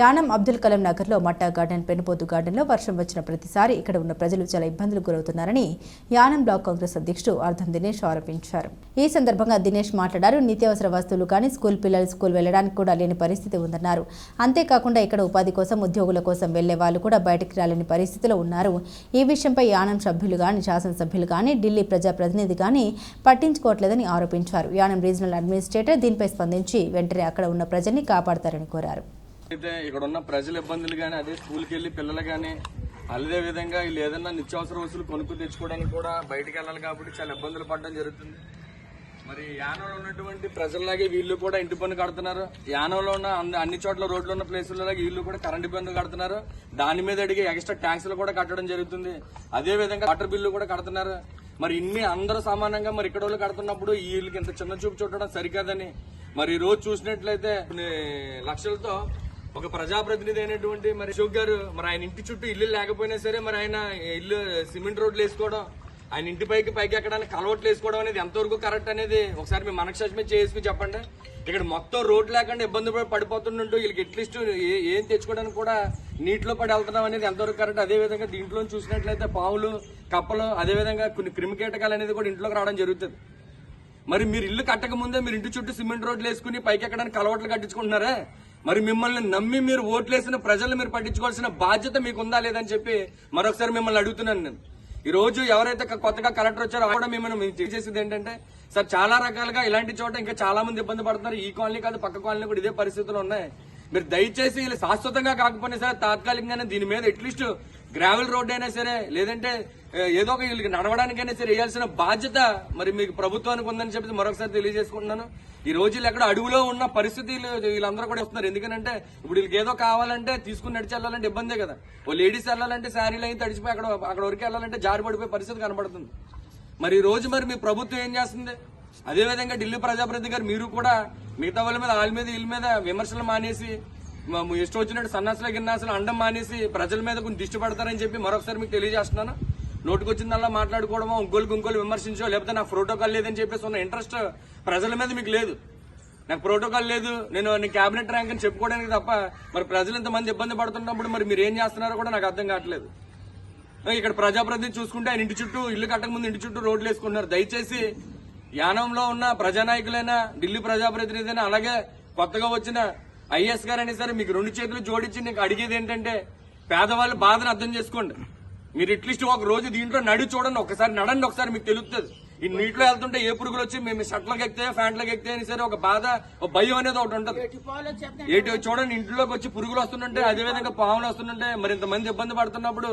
యానం అబ్దుల్ కలాం నగర్లో మట్టా గార్డెన్ పెనుపోతు గార్డెన్లో వర్షం వచ్చిన ప్రతిసారి ఇక్కడ ఉన్న ప్రజలు చాలా ఇబ్బందులు గురవుతున్నారని యానం బ్లాక్ కాంగ్రెస్ అధ్యక్షుడు అర్థం దినేష్ ఆరోపించారు. ఈ సందర్భంగా దినేష్ మాట్లాడారు. నిత్యావసర వస్తువులు కానీ స్కూల్ పిల్లలు స్కూల్ వెళ్ళడానికి కూడా లేని పరిస్థితి ఉందన్నారు. అంతేకాకుండా ఇక్కడ ఉపాధి కోసం ఉద్యోగుల కోసం వెళ్ళే వాళ్ళు కూడా బయటికి రాలేని పరిస్థితిలో ఉన్నారు. ఈ విషయంపై యానం సభ్యులు కానీ శాసనసభ్యులు కానీ ఢిల్లీ ప్రజాప్రతినిధి కానీ పట్టించుకోవట్లేదని ఆరోపించారు. యానం రీజనల్ అడ్మినిస్ట్రేటర్ దీనిపై స్పందించి వెంటనే అక్కడ ఉన్న ప్రజల్ని కాపాడతారని కోరారు. అయితే ఇక్కడ ఉన్న ప్రజల ఇబ్బందులు కానీ అదే స్కూల్కి వెళ్ళి పిల్లలు కానీ అదే విధంగా వీళ్ళు ఏదైనా నిత్యావసర వస్తువులు కొనుక్కు తెచ్చుకోవడానికి కూడా బయటకు వెళ్ళాలి కాబట్టి చాలా ఇబ్బందులు పడడం జరుగుతుంది. మరి యానంలో ఉన్నటువంటి ప్రజల్లాగే వీళ్ళు కూడా ఇంటి పన్ను కడుతున్నారు. యానంలో ఉన్న అన్ని- చోట్ల రోడ్లు ఉన్న ప్లేసులలాగే వీళ్ళు కూడా కరెంటు పన్ను కడుతున్నారు. దాని మీద అడిగే ఎక్స్ట్రా ట్యాక్స్లు కూడా కట్టడం జరుగుతుంది. అదే విధంగా వాటర్ బిల్లు కూడా కడుతున్నారు. మరి ఇన్ని అందరూ సమానంగా మరి ఇక్కడ వాళ్ళు కడుతున్నప్పుడు వీళ్ళకి ఇంత చిన్న చూపు చూడడం సరికాదని. మరి ఈ రోజు చూసినట్లయితే కొన్ని లక్షలతో ఒక ప్రజాప్రతినిధి అయినటువంటి మరి అశోక్ గారు మరి ఆయన ఇంటి చుట్టూ ఇల్లు లేకపోయినా సరే మరి ఆయన ఇల్లు సిమెంట్ రోడ్లు వేసుకోవడం ఆయన ఇంటి పైకి పైకి ఎక్కడానికి కలవట్లు వేసుకోవడం అనేది ఎంతవరకు కరెక్ట్ అనేది ఒకసారి మీ మనక్ష చేసుకుని చెప్పండి. ఇక్కడ మొత్తం రోడ్ లేకుండా ఇబ్బంది పడి పడిపోతుండటూ వీళ్ళకి అట్లీస్ట్ ఏం తెచ్చుకోవడానికి కూడా నీటిలో పడి వెళ్తున్నాం అనేది ఎంతవరకు కరెక్ట్? అదే విధంగా దీంట్లో చూసినట్లయితే పావులు కప్పలు అదే విధంగా కొన్ని క్రిమికీటకాలు అనేది కూడా ఇంట్లోకి రావడం జరుగుతుంది. మరి మీరు ఇల్లు కట్టక ముందే మీరు ఇంటి చుట్టూ సిమెంట్ రోడ్లు వేసుకుని పైకి ఎక్కడానికి కలవట్లు కట్టించుకుంటున్నారా? మరి మిమ్మల్ని నమ్మి మీరు ఓట్లేసిన ప్రజలు మీరు పట్టించుకోవాల్సిన బాధ్యత మీకు ఉందా లేదని చెప్పి మరొకసారి మిమ్మల్ని అడుగుతున్నాను నేను. ఈ రోజు ఎవరైతే కొత్తగా కలెక్టర్ వచ్చారో కూడా మిమ్మల్ని మేము చేసేది ఏంటంటే సార్ చాలా రకాలుగా ఇలాంటి చోట ఇంకా చాలా మంది ఇబ్బంది పడుతున్నారు. ఈ కాలనీ కాదు పక్క కాలనీ కూడా ఇదే పరిస్థితులు ఉన్నాయి. మీరు దయచేసి వీళ్ళు శాశ్వతంగా కాకపోయినా సరే తాత్కాలికంగానే దీని మీద అట్లీస్ట్ గ్రావెల్ రోడ్ అయినా సరే లేదంటే ఏదో ఒక వీళ్ళకి నడవడానికైనా సరే వేయాల్సిన బాధ్యత మరి మీకు ప్రభుత్వానికి ఉందని చెప్పి మరొకసారి తెలియజేసుకుంటున్నాను. ఈ రోజులు ఎక్కడ అడవిలో ఉన్న పరిస్థితులు వీళ్ళందరూ కూడా వస్తున్నారు. ఎందుకంటే ఇప్పుడు వీళ్ళకి ఏదో కావాలంటే తీసుకుని నడిచి వెళ్ళాలంటే ఇబ్బందే కదా. ఓ లేడీస్ వెళ్ళాలంటే శారీలు అయితే తడిచిపోయి అక్కడ అక్కడ వరకు వెళ్ళాలంటే జారి పడిపోయే పరిస్థితి కనబడుతుంది. మరి ఈ రోజు మరి మీ ప్రభుత్వం ఏం చేస్తుంది? అదే విధంగా ఢిల్లీ ప్రజాప్రతినిధి గారు మీరు కూడా మిగతా వాళ్ళ మీద వాళ్ళ మీద వీళ్ళ మీద విమర్శలు మానేసి ఇష్టం వచ్చినట్టు సన్నాసుల గిన్నాసులు అండం మానేసి ప్రజల మీద కొంచెం దిష్టి పడతారని చెప్పి మరొకసారి మీకు తెలియజేస్తున్నాను. నోటికొచ్చిందల్లా మాట్లాడుకోవడమో ఇంకోళ్ళకి ఇంకోళ్ళు విమర్శించో లేకపోతే నాకు ప్రోటోకాల్ లేదని చెప్పేసి ఉన్న ఇంట్రెస్ట్ ప్రజల మీద మీకు లేదు. నాకు ప్రోటోకాల్ లేదు నేను నేను క్యాబినెట్ ర్యాంక్ అని చెప్పుకోవడానికి తప్ప మరి ప్రజలు ఇంతమంది ఇబ్బంది పడుతున్నప్పుడు మరి మీరు ఏం చేస్తున్నారో కూడా నాకు అర్థం కావట్లేదు. ఇక్కడ ప్రజాప్రతినిధి చూసుకుంటే ఆయన ఇంటి చుట్టూ ఇల్లు కట్టక ముందు ఇంటి చుట్టూ రోడ్లు వేసుకుంటున్నారు. దయచేసి యానంలో ఉన్న ప్రజానాయకులైనా ఢిల్లీ ప్రజాప్రతినిధి అయినా అలాగే కొత్తగా వచ్చిన ఐఎస్ గారైనా సరే మీకు రెండు చేతులు జోడించి నీకు అడిగేది ఏంటంటే పేదవాళ్ళ బాధను అర్థం చేసుకోండి. మీరు అట్లీస్ట్ ఒక రోజు దీంట్లో నడి చూడండి ఒకసారి నడండి ఒకసారి మీకు తెలుస్తుంది ఈ నీటిలో వెళ్తుంటే ఏ పురుగులు వచ్చి మేము షట్లకు ఎక్కితే ఫ్యాంట్లకు ఎక్కితే అని సరే ఒక బాధ ఒక భయం అనేది ఒకటి ఉంటుంది. ఏటి చూడండి ఇంట్లోకి వచ్చి పురుగులు వస్తుంటే అదే విధంగా పాములు వస్తుంటే మరి ఇంతమంది ఇబ్బంది పడుతున్నప్పుడు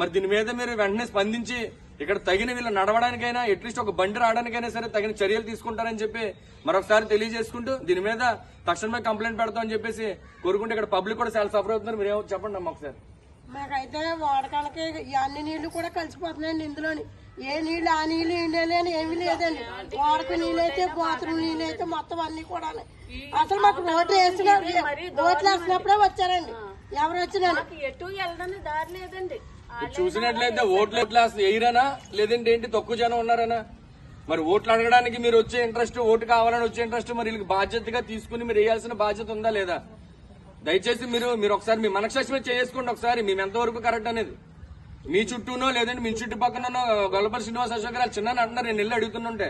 మరి దీని మీద మీరు వెంటనే స్పందించి ఇక్కడ తగిన వీళ్ళు నడవడానికైనా అట్లీస్ట్ ఒక బండి రావడానికైనా సరే తగిన చర్యలు తీసుకుంటారని చెప్పి మరొకసారి తెలియజేసుకుంటూ దీని మీద తక్షణమే కంప్లైంట్ పెడతామని చెప్పేసి కోరుకుంటే ఇక్కడ పబ్లిక్ కూడా చాలా సఫర్ అవుతున్నారు. మీరు ఏమో చెప్పండి అమ్మ ఒకసారి. మాకైతే వాడకాలకి అన్ని నీళ్ళు కూడా కలిసిపోతున్నాయండి ఇందులోని. ఏ నీళ్ళు ఆ నీళ్ళు అని ఏమీ లేదండి. వాడక నీళ్ళు అయితే బాత్రూమ్ నీళ్ళు అయితే మొత్తం అన్ని కూడా అసలు మాకు ఓట్లు వేసిన ఓట్లు వేసినప్పుడే వచ్చారండి. ఎవరు వచ్చినా ఎటు వెళ్ళడానికి దారి లేదండి. చూసినట్లయితే ఓట్లు ఎట్లా వేయరనా లేదంటే ఏంటి? తక్కువ జనం ఉన్నారనా? మరి ఓట్లు అడగడానికి మీరు వచ్చే ఇంట్రెస్ట్ ఓటు కావాలని వచ్చే ఇంట్రెస్ట్ మరి వీళ్ళకి బాధ్యతగా తీసుకుని మీరు వేయాల్సిన బాధ్యత ఉందా లేదా? దయచేసి మీరు మీరు ఒకసారి మీ మనక్షమే చేసుకోండి ఒకసారి మేము ఎంతవరకు కరెక్ట్ అనేది? మీ చుట్టూనో లేదంటే మీ చుట్టుపక్కనో గొల్లపల్లి శ్రీనివాస అశోక్ గారు చిన్న అంటున్నారు నేను ఇల్లు అడుగుతుంటే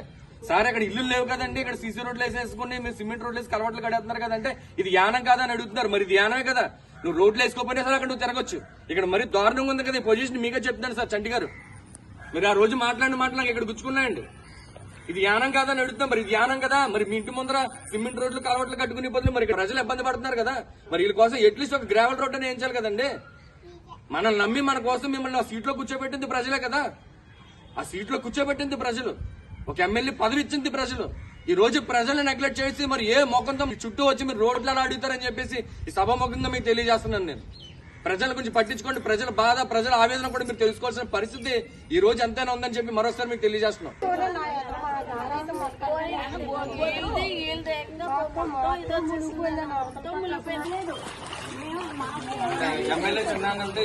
సార్ అక్కడ ఇల్లు లేవు కదండి ఇక్కడ సీసీ రోడ్లు వేసేసుకుని మీరు సిమెంట్ రోడ్లు వేసి కలవట్లు కడేస్తున్నారు కదంటే ఇది యానం కాదా అని అడుగుతున్నారు. మరి ఇది యానమే కదా. నువ్వు రోడ్లు వేసుకోపోయినా సరే అక్కడ నువ్వు తిరగొచ్చు. ఇక్కడ మరి దారుణంగా ఉంది కదా ఈ పొజిషన్ మీకే చెప్తున్నాను సార్ చంటి గారు. మీరు ఆ రోజు మాట్లాడిన మాటలు ఇక్కడ గుచ్చుకున్నాయండి. ఇది యానం కాదని అని అడుగుతాం మరి ఇది యానం కదా? మరి మీ ఇంటి ముందర సిమెంట్ రోడ్లు కలవట్లు కట్టుకునే బదులు మరి ప్రజలు ఇబ్బంది పడుతున్నారు కదా? మరి వీళ్ళ కోసం అట్లీస్ట్ ఒక గ్రావెల్ రోడ్ అని వేయించాలి కదండి. మనల్ని నమ్మి మన కోసం మిమ్మల్ని ఆ సీట్లో కూర్చోబెట్టింది ప్రజలే కదా? ఆ సీట్లో కూర్చోబెట్టింది ప్రజలు. ఒక ఎమ్మెల్యే పదవి ఇచ్చింది ప్రజలు. ఈ రోజు ప్రజల్ని నెగ్లెక్ట్ చేసి మరి ఏ మొఖంతో చుట్టూ వచ్చి మీరు రోడ్లలో అడుగుతారని చెప్పేసి ఈ సభ ముఖంగా మీకు తెలియజేస్తున్నాను నేను. ప్రజల గురించి పట్టించుకోండి. ప్రజల బాధ ప్రజల ఆవేదన కూడా మీరు తెలుసుకోవాల్సిన పరిస్థితి ఈ రోజు ఎంతైనా ఉందని చెప్పి మరోసారి మీకు తెలియజేస్తున్నాం. ఎమ్మెల్యే చిన్నానంటే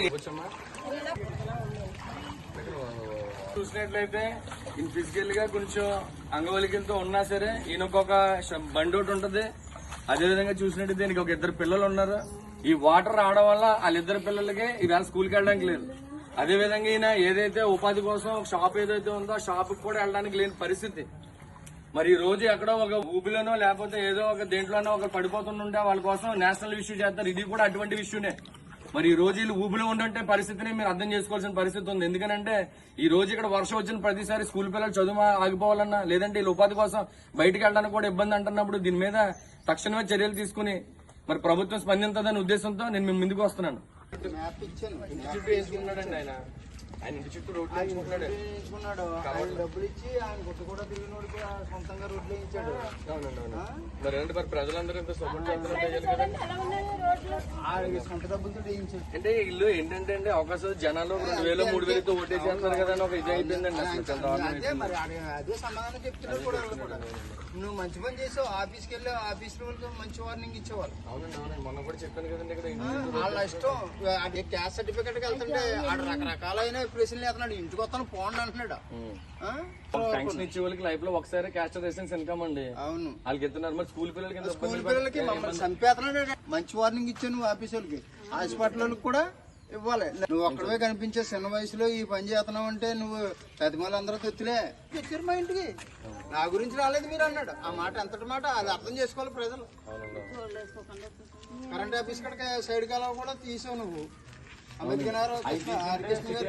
చూసినట్లయితే ఈయన ఫిజికల్గా కొంచెం అంగవలికలతో ఉన్నా సరే ఈయనకొక ఒక బండి ఒకటి ఉంటది. అదే విధంగా చూసినట్టు దీనికి ఒక ఇద్దరు పిల్లలు ఉన్నారు. ఈ వాటర్ రావడం వల్ల వాళ్ళిద్దరు పిల్లలకి ఈవేళ స్కూల్కి వెళ్ళడానికి లేదు. అదే విధంగా ఈయన ఏదైతే ఉపాధి కోసం ఒక షాప్ ఏదైతే ఉందో ఆ కూడా వెళ్ళడానికి లేని పరిస్థితి. మరి ఈ రోజు ఎక్కడో ఒక ఊబిలోనో లేకపోతే ఏదో ఒక దేంట్లోనో ఒక పడిపోతుంటే వాళ్ళ కోసం నేషనల్ ఇష్యూ చేస్తారు. ఇది కూడా అటువంటి ఇష్యూనే. మరి ఈ రోజు వీళ్ళు ఊబిలో ఉండే పరిస్థితిని మీరు అర్థం చేసుకోవాల్సిన పరిస్థితి ఉంది. ఎందుకంటే ఈ రోజు ఇక్కడ వర్షం వచ్చిన ప్రతిసారి స్కూల్ పిల్లలు చదువు ఆగిపోవాలన్నా లేదంటే వీళ్ళు ఉపాధి కోసం బయటికి వెళ్ళడానికి కూడా ఇబ్బంది అంటున్నప్పుడు దీని మీద తక్షణమే చర్యలు తీసుకుని మరి ప్రభుత్వం స్పందించదనే ఉద్దేశంతో నేను మీ ముందుకు వస్తున్నాను. ఆయన ఇంటి చుట్టూ రోడ్లు వేసుకుంటున్నాడు వేయించుకున్నాడు ఆయన డబ్బులు ఇచ్చి ఆయన గుట్ట కూడా సొంతంగా రోడ్లు వేయించాడు అవునండి అవును మరి ఏంటి మరి ప్రజలందరూ ఇంత సపోర్ట్ చేస్తున్నారు చేయాలి కదండి ఎలా ఉన్నాయి రోడ్లు. ఆయన సొంత డబ్బులతో వేయించాడు అంటే ఇల్లు ఏంటంటే అండి అవకాశం జనాలు రెండు వేలు మూడు వేలతో ఓటేసేస్తున్నారు కదా అని ఒక ఇది అయిపోయిందండి అసలు. అదే. మరి అదే సమాధానం చెప్తున్నారు కూడా నువ్వు మంచి పని చేసావు ఆఫీస్కి వెళ్ళి ఆఫీస్ వాళ్ళకి మంచి వార్నింగ్ ఇచ్చేవాళ్ళు. అవునండి అవునండి. మొన్న కూడా చెప్పాను కదండి ఇక్కడ వాళ్ళ ఇష్టం. అది క్యాస్ట్ సర్టిఫికెట్ వెళ్తుంటే ఆడ రకరకాలైన ప్రశ్నలు వేస్తున్నాడు ఇంటికి వస్తాను పోండి అంటున్నాడు. ఆ? పెన్షన్ ఇచ్చే వాళ్ళకి లైఫ్లో ఒకసారి క్యాస్ట్ రేషన్స్ ఇన్కమ్ అండి. అవును. వాళ్ళకి మరి స్కూల్ పిల్లలకి స్కూల్ పిల్లలకి మమ్మల్ని చంపేస్తున్నాడు మంచి వార్నింగ్ ఇచ్చావు నువ్వు ఆఫీస్ వాళ్ళకి. హాస్పిటల్ వాళ్ళకి కూడా ఇవ్వాలి. నువ్వు ఒక్కడవే కనిపించే చిన్న వయసులో ఈ పని చేస్తున్నావు అంటే నువ్వు పెద్దమాలు అందరూ తెత్తులే. తెచ్చారు మా ఇంటికి. నా గురించి రాలేదు మీరు అన్నాడు. ఆ మాట ఎంతటి మాట? అది అర్థం చేసుకోవాలి ప్రజలు. కరెంట్ ఆఫీస్ కనుక సైడ్ కాలం కూడా తీసావు నువ్వు. అంబేద్కర్ గారు హరికృష్ణ గారు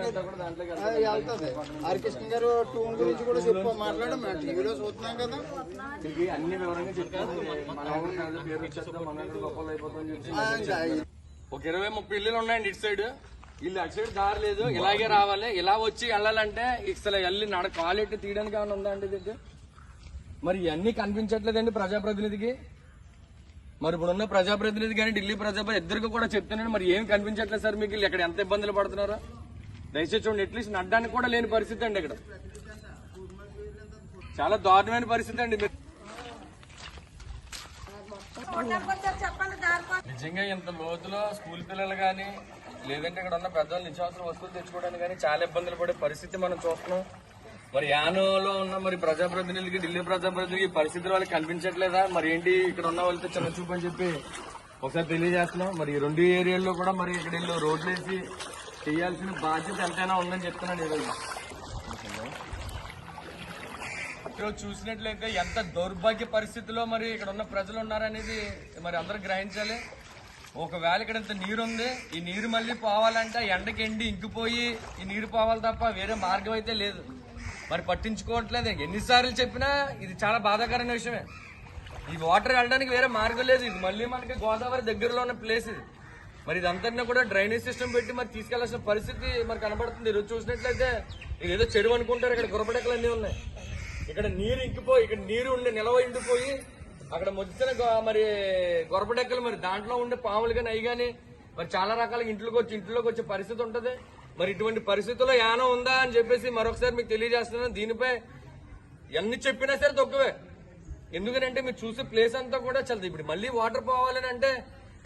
వెళ్తుంది హరికృష్ణ గారు టూన్ గురించి కూడా చెప్పు మేము టీవీలో చూస్తున్నాం కదా. అన్ని వివరంగా ఒక ఇరవై ముప్పై ఇల్లులు ఉన్నాయండి ఇటు సైడ్. ఇల్లు అటు సైడ్ దారి లేదు. ఇలాగే రావాలి. ఇలా వచ్చి వెళ్ళాలంటే అసలు వెళ్ళి నడ కాలెట్టి తీయడానికి ఏమైనా ఉందా అండి ఇది? మరి ఇవన్నీ కనిపించట్లేదండి ప్రజాప్రతినిధికి. మరి ఇప్పుడున్న ప్రజాప్రతినిధి కానీ ఢిల్లీ ప్రజాపతి ఇద్దరికి కూడా చెప్తున్నాను. మరి ఏం కనిపించట్లేదు సార్ మీకు? ఇక్కడ ఎంత ఇబ్బందులు పడుతున్నారో? దయచేసి చూడండి అట్లీస్ట్ నడ్డానికి కూడా లేని పరిస్థితి అండి ఇక్కడ. చాలా దారుణమైన పరిస్థితి అండి. నిజంగా ఇంత లోతులో స్కూల్ పిల్లలు కానీ లేదంటే ఇక్కడ ఉన్న పెద్దవాళ్ళు నిత్యావసర వస్తువులు తెచ్చుకోవడానికి కానీ చాలా ఇబ్బందులు పడే పరిస్థితి మనం చూస్తున్నాం. మరి యానోలో ఉన్న మరి ప్రజాప్రతినిధులకి ఢిల్లీ ప్రజాప్రతినిధులకి పరిస్థితులు వాళ్ళకి కనిపించట్లేదా? మరి ఏంటి ఇక్కడ ఉన్న వాళ్ళతో చిన్న చూపు అని చెప్పి ఒకసారి తెలియజేస్తున్నాం. మరి ఈ రెండు ఏరియాల్లో కూడా మరి ఇక్కడ వీళ్ళు రోడ్లు వేసి చేయాల్సిన బాధ్యత ఎంతైనా ఉందని చెప్తున్నాను ఈరోజు ఈరోజు చూసినట్లయితే ఎంత దౌర్భాగ్య పరిస్థితిలో మరి ఇక్కడ ఉన్న ప్రజలు ఉన్నారనేది మరి అందరూ గ్రహించాలి. ఒకవేళ ఇక్కడ ఇంత నీరు ఉంది ఈ నీరు మళ్ళీ పోవాలంటే ఎండకి ఎండి ఇంకిపోయి ఈ నీరు పోవాలి తప్ప వేరే మార్గం అయితే లేదు. మరి పట్టించుకోవట్లేదు. ఎన్నిసార్లు చెప్పినా ఇది చాలా బాధాకరమైన విషయమే. ఈ వాటర్ వెళ్ళడానికి వేరే మార్గం లేదు. ఇది మళ్ళీ మనకి గోదావరి దగ్గరలో ఉన్న ప్లేస్ ఇది. మరి ఇదంతా కూడా డ్రైనేజ్ సిస్టమ్ పెట్టి మరి తీసుకెళ్ళాల్సిన పరిస్థితి మరి కనబడుతుంది. ఈరోజు చూసినట్లయితే ఏదో చెరువు అనుకుంటారు. ఇక్కడ గురపడకలు అన్నీ ఉన్నాయి. ఇక్కడ నీరు ఇంకిపోయి ఇక్కడ నీరు ఉండే నిలవ ఇండిపోయి అక్కడ మొదటిన మరి గొరపడెక్కలు మరి దాంట్లో ఉండే పాములు కానీ అవి కానీ మరి చాలా రకాల ఇంట్లోకి వచ్చి ఇంట్లోకి వచ్చే పరిస్థితి ఉంటుంది. మరి ఇటువంటి పరిస్థితుల్లో యానం ఉందా అని చెప్పేసి మరొకసారి మీకు తెలియజేస్తున్నాను. దీనిపై ఎన్ని చెప్పినా సరే తక్కువే. ఎందుకంటే మీరు చూసే ప్లేస్ అంతా కూడా చల్లదు. ఇప్పుడు మళ్ళీ వాటర్ పోవాలని అంటే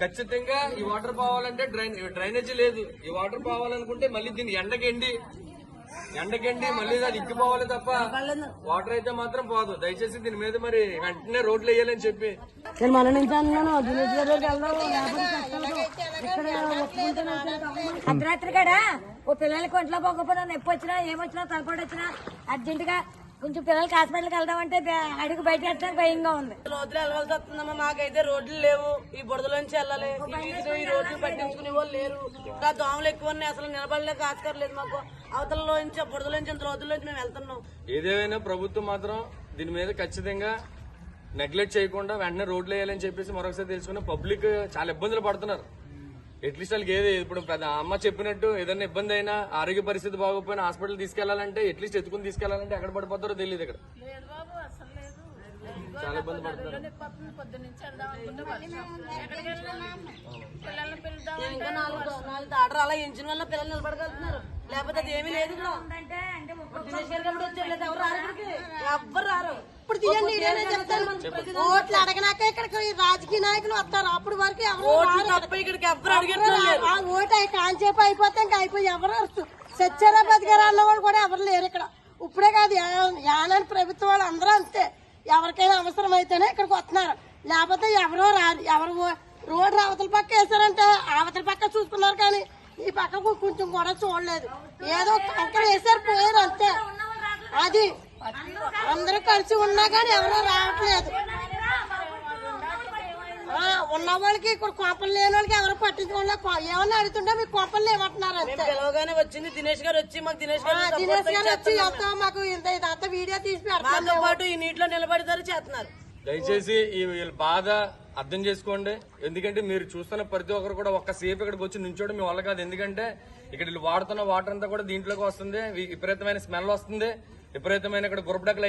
ఖచ్చితంగా ఈ వాటర్ పోవాలంటే డ్రైన్ డ్రైనేజీ లేదు. ఈ వాటర్ పోవాలనుకుంటే మళ్ళీ దీన్ని ఎండకెండి. ఎండకెండి మళ్ళీ దాన్ని ఇంకిపోవాలి తప్ప వాటర్ అయితే మాత్రం పోదు. దయచేసి దీని మీద మరి వెంటనే రోడ్లు వేయాలని చెప్పి. నేను మన నుంచి అన్నాను అర్ధరాత్రి కాడా? ఓ పిల్లలకి ఒంట్లో పోకపోయినా నొప్పి వచ్చినా ఏమొచ్చినా తలపోటు వచ్చినా అర్జెంట్గా కొంచెం పిల్లలకి హాస్పిటల్కి వెళ్దామంటే అడుగు బయట పెట్టడానికి భయంగా ఉంది. రోజులు వెళ్ళవలసి వస్తుందమ్మా. మాకైతే రోడ్లు లేవు. ఈ బురదలోంచి వెళ్ళాలి. ఈ రోడ్లు పట్టించుకునే వాళ్ళు లేరు. ఇంకా దోమలు ఎక్కువ ఉన్నాయి. అసలు నిలబడలేక ఆస్కారం లేదు మాకు. అవతలలో నుంచి ఆ బురదలోంచి ఇంత రోజుల్లోంచి మేము వెళ్తున్నాం. ఏదేమైనా ప్రభుత్వం మాత్రం దీని మీద ఖచ్చితంగా నెగ్లెక్ట్ చేయకుండా వెంటనే రోడ్లు వేయాలని చెప్పేసి మరొకసారి తెలుసుకుని పబ్లిక్ చాలా ఇబ్బందులు పడుతున్నారు. అట్లీస్ట్ వాళ్ళకి ఏది ఇప్పుడు పెద్ద అమ్మ చెప్పినట్టు ఏదైనా ఇబ్బంది అయినా ఆరోగ్య పరిస్థితి బాగోపోయినా హాస్పిటల్ తీసుకెళ్ళాలంటే అట్లీస్ట్ ఎత్తుకుని తీసుకెళ్ళాలంటే ఎక్కడ పడిపోతారో తెలియదు ఇక్కడ. లేదు బాబు అసలు లేదు. చాలా ఇబ్బంది పడుతున్నారు. అలా ఎంచిన వల్ల పిల్లలు నిలబడగలుగుతున్నారు. లేకపోతే ఏమీ లేదు ఇక్కడ. ఎవరు రారు. ఇప్పుడు తీయండి నేనే చెప్తాను. ఓట్లు అడగనాక ఇక్కడికి ఈ రాజకీయ నాయకులు వస్తారు. అప్పుడు వరకు ఎవరు ఓటు కాంచేపు అయిపోతే ఇంకా అయిపోయి ఎవరు సత్యారా బతికారు అన్న వాళ్ళు కూడా ఎవరు లేరు ఇక్కడ. ఇప్పుడే కాదు యానాని ప్రభుత్వం వాళ్ళు అందరూ అంతే. ఎవరికైనా అవసరం అయితేనే ఇక్కడికి వస్తున్నారు. లేకపోతే ఎవరో రారు. ఎవరు రోడ్డు అవతల పక్క వేసారంటే అవతల పక్క చూసుకున్నారు కానీ ఈ పక్క కొ- కొంచెం కూడా చూడలేదు. ఏదో కంకర వేసారు పోయారు అంతే. అది అందరూ కలిసి ఉన్నా కానీ ఎవరో రావట్లేదు. ఆ, ఉన్న వాళ్ళకి ఇక్కడ కోపలు లేని వాళ్ళకి ఎవరు పట్టించుకోలే ఏమన్నా అడుగుతుంటే మీకు కోపలు లేమంటున్నారు అంతే. వచ్చింది. దినేష్ గారు వచ్చి మాకు దినేష్ ఆ, గారు దినేష్ గారు వచ్చి ఎంతో మాకు ఇంత ఇదంతా వీడియో తీసి మాతో పెడతాను పాటు ఈ నీటిలో నిలబడతారు చేస్తున్నారు. దయచేసి ఈ వీళ్ళ బాధ అర్థం చేసుకోండి. ఎందుకంటే మీరు చూస్తున్న ప్రతి ఒక్కరు కూడా ఒక్క సేపు ఇక్కడికి వచ్చి నుంచోవడం మీ వల్ల కాదు. ఎందుకంటే ఇక్కడ వీళ్ళు వాడుతున్న వాటర్ అంతా కూడా దీంట్లోకి వస్తుంది. వి- విపరీతమైన స్మెల్ వస్తుంది. విపరీతమైన ఇక్కడ గురపడకలు